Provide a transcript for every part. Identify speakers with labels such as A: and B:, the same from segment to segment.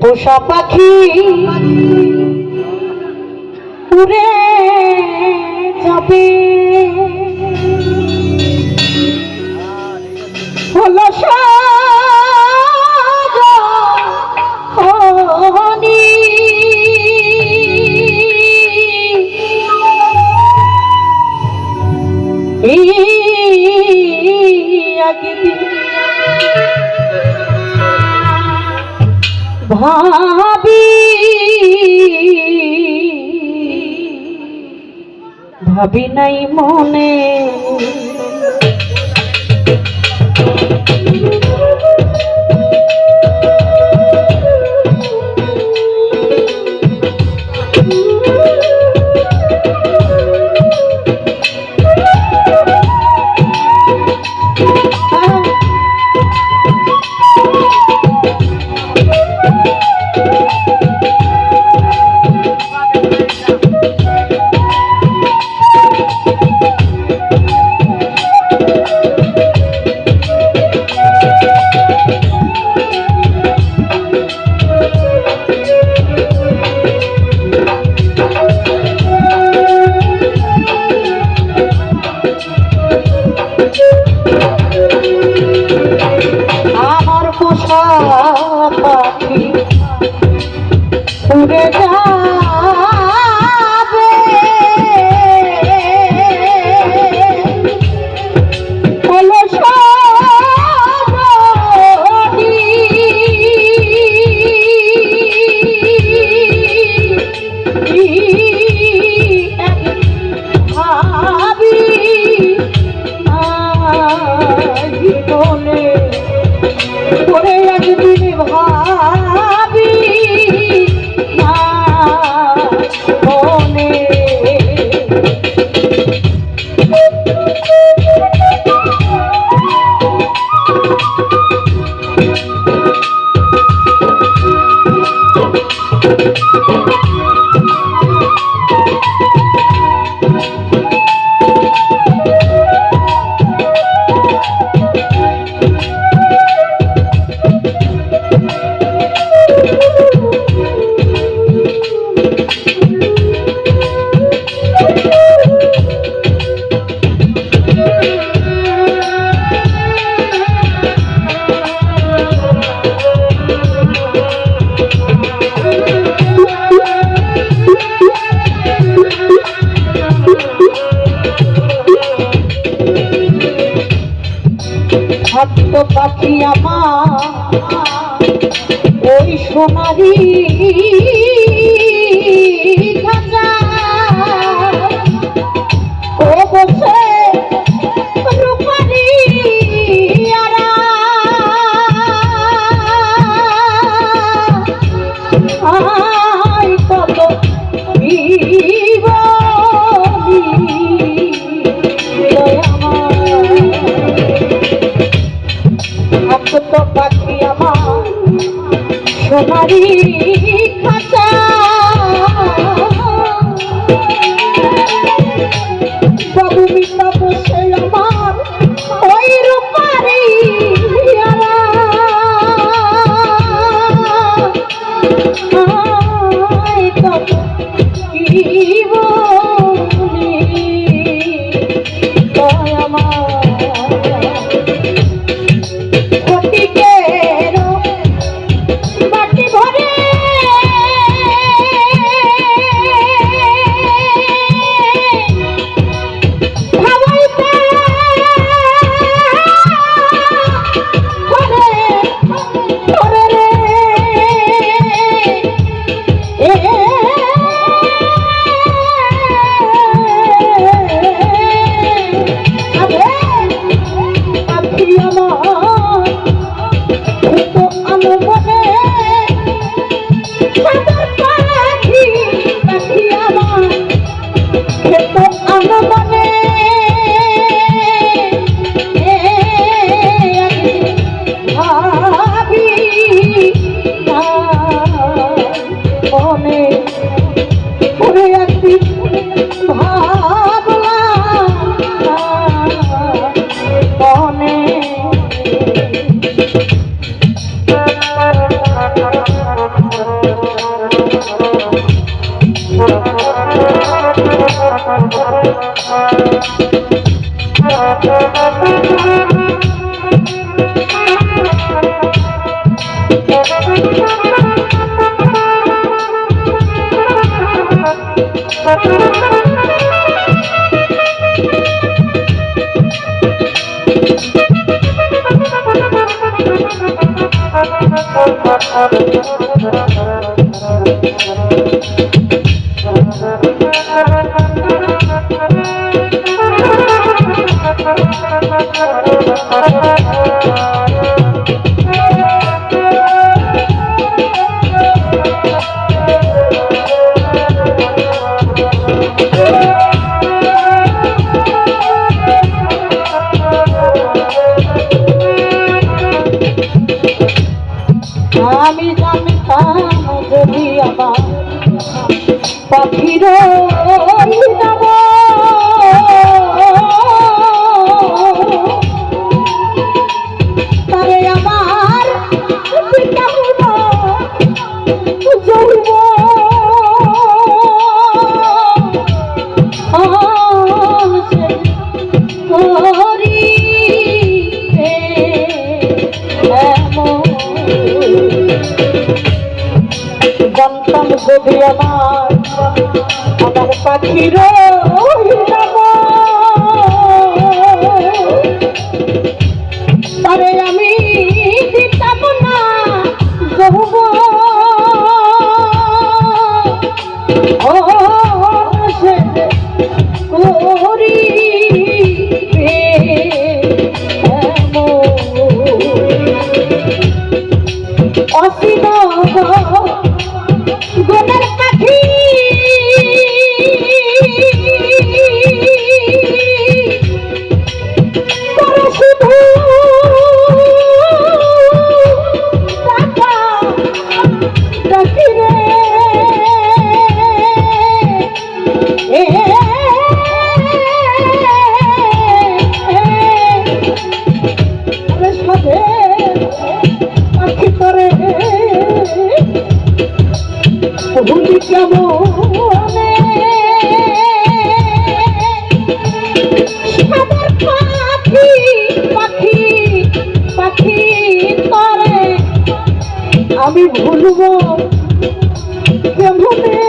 A: পোষা পাখি উড়ে যাবে। হলো এই ভাবি। ভাবি নাই মনে। ওই সোনারি পাখি আমার সোনারি আমি যদি আমার আমার পাখির তারে আমি দিতাম না যৌব ও সে করিবে আমি ভুলব কেমনে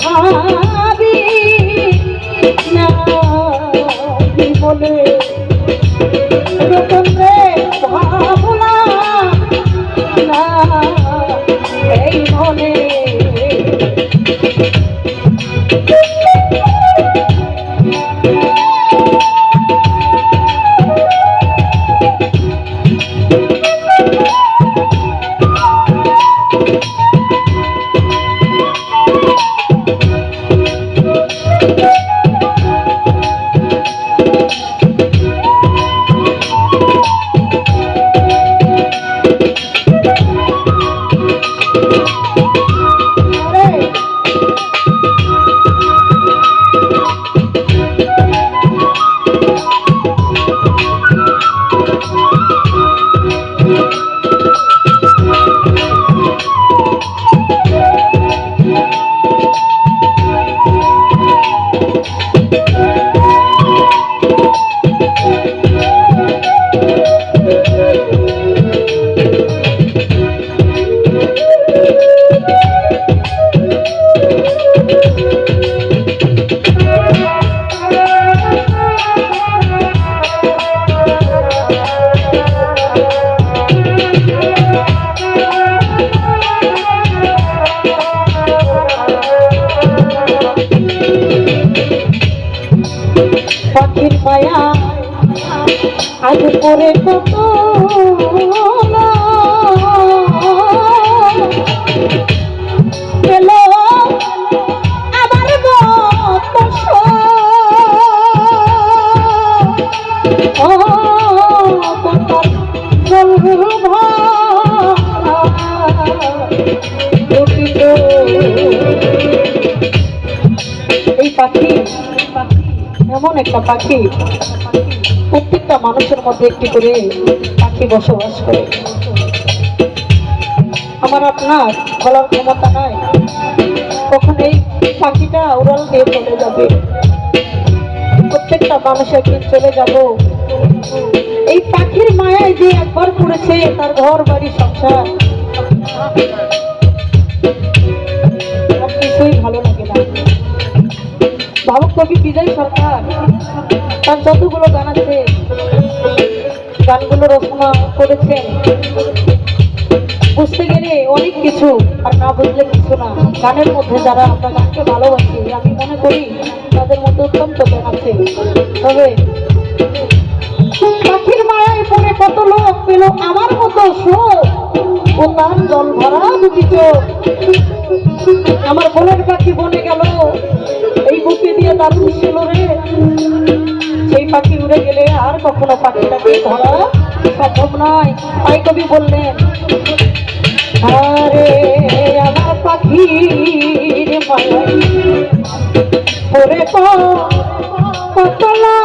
A: ভাবি পাখির আজ করে কত। এই পাখি এমন একটা পাখি। প্রত্যেকটা মানুষের মধ্যে একটি করে পাখি বসবাস করে। আমার আপনার বলার ক্ষমতা নাই। কখন এই পাখিটা উড়াল দিয়ে চলে যাবে। প্রত্যেকটা মানুষ একদিন চলে যাব। এই পাখির মায়ায় যে একবার পড়েছে, তার ঘর বাড়ি সংসার। ভাবক কবি বিজয় সরকার। তার যতগুলো গান আছে, গানগুলো রচনা করেছেন। বুঝতে গেলে অনেক কিছু আর না বুঝলে কিছু না। গানের মধ্যে যারা আমরা গানকে ভালোবাসি, আমি মনে করি তাদের মধ্যে অত্যন্ত জ্ঞান আছে। তবে পাখির মায়ায় পড়ে কত লোক পেল আমার মতো শোক? ও তার জল ভরা দুটি চোখ। আমার বোনের পাখি বনে গেল। এই বুকে দিয়ে তার ছিল রে। সেই পাখি উড়ে গেলে আর কখনো পাখিটাকে ধরা সম্ভব নয়। তাই কবি বললেন, আরে আমার মায়ায় পরে কতলা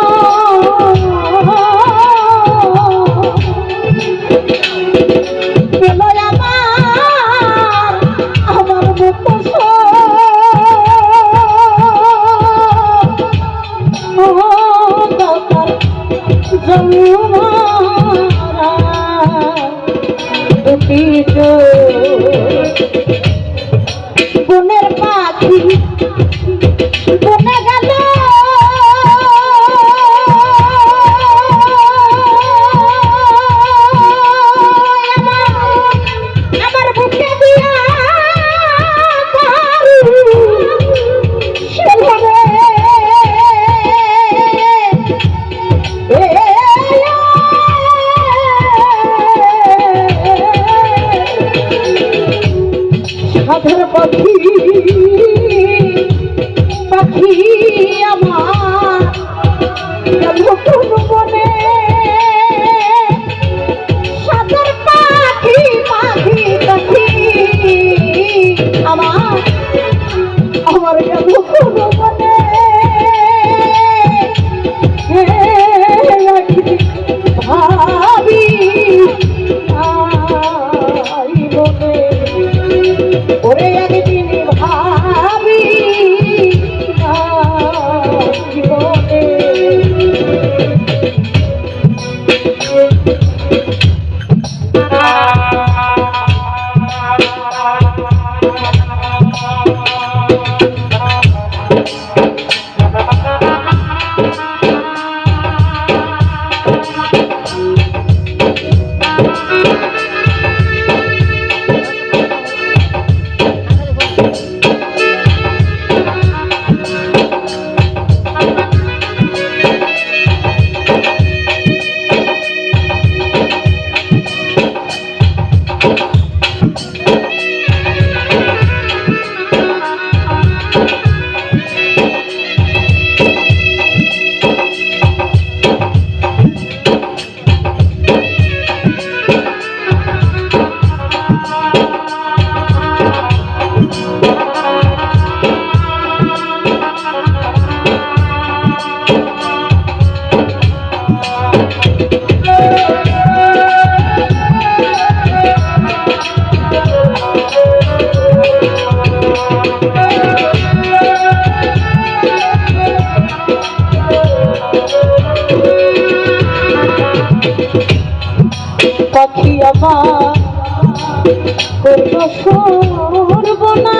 A: করব না।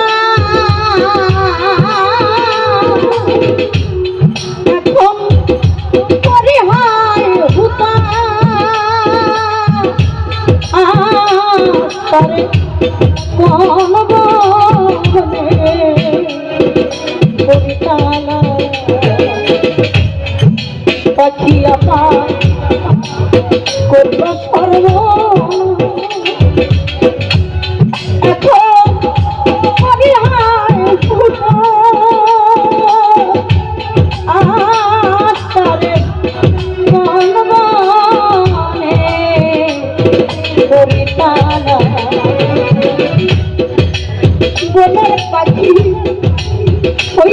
A: এখন পরে হয় হুতা আরে পাখি ওই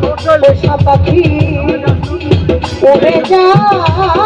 A: পোষা পাখি উড়ে যাবে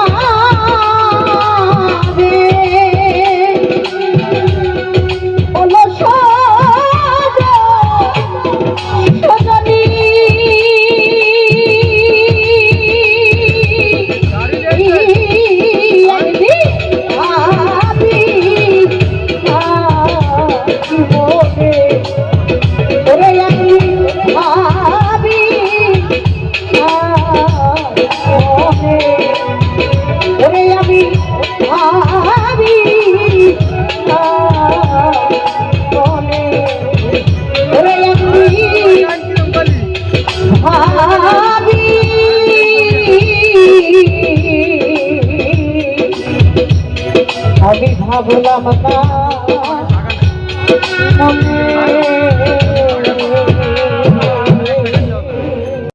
A: আমি ভাবলাম না মনে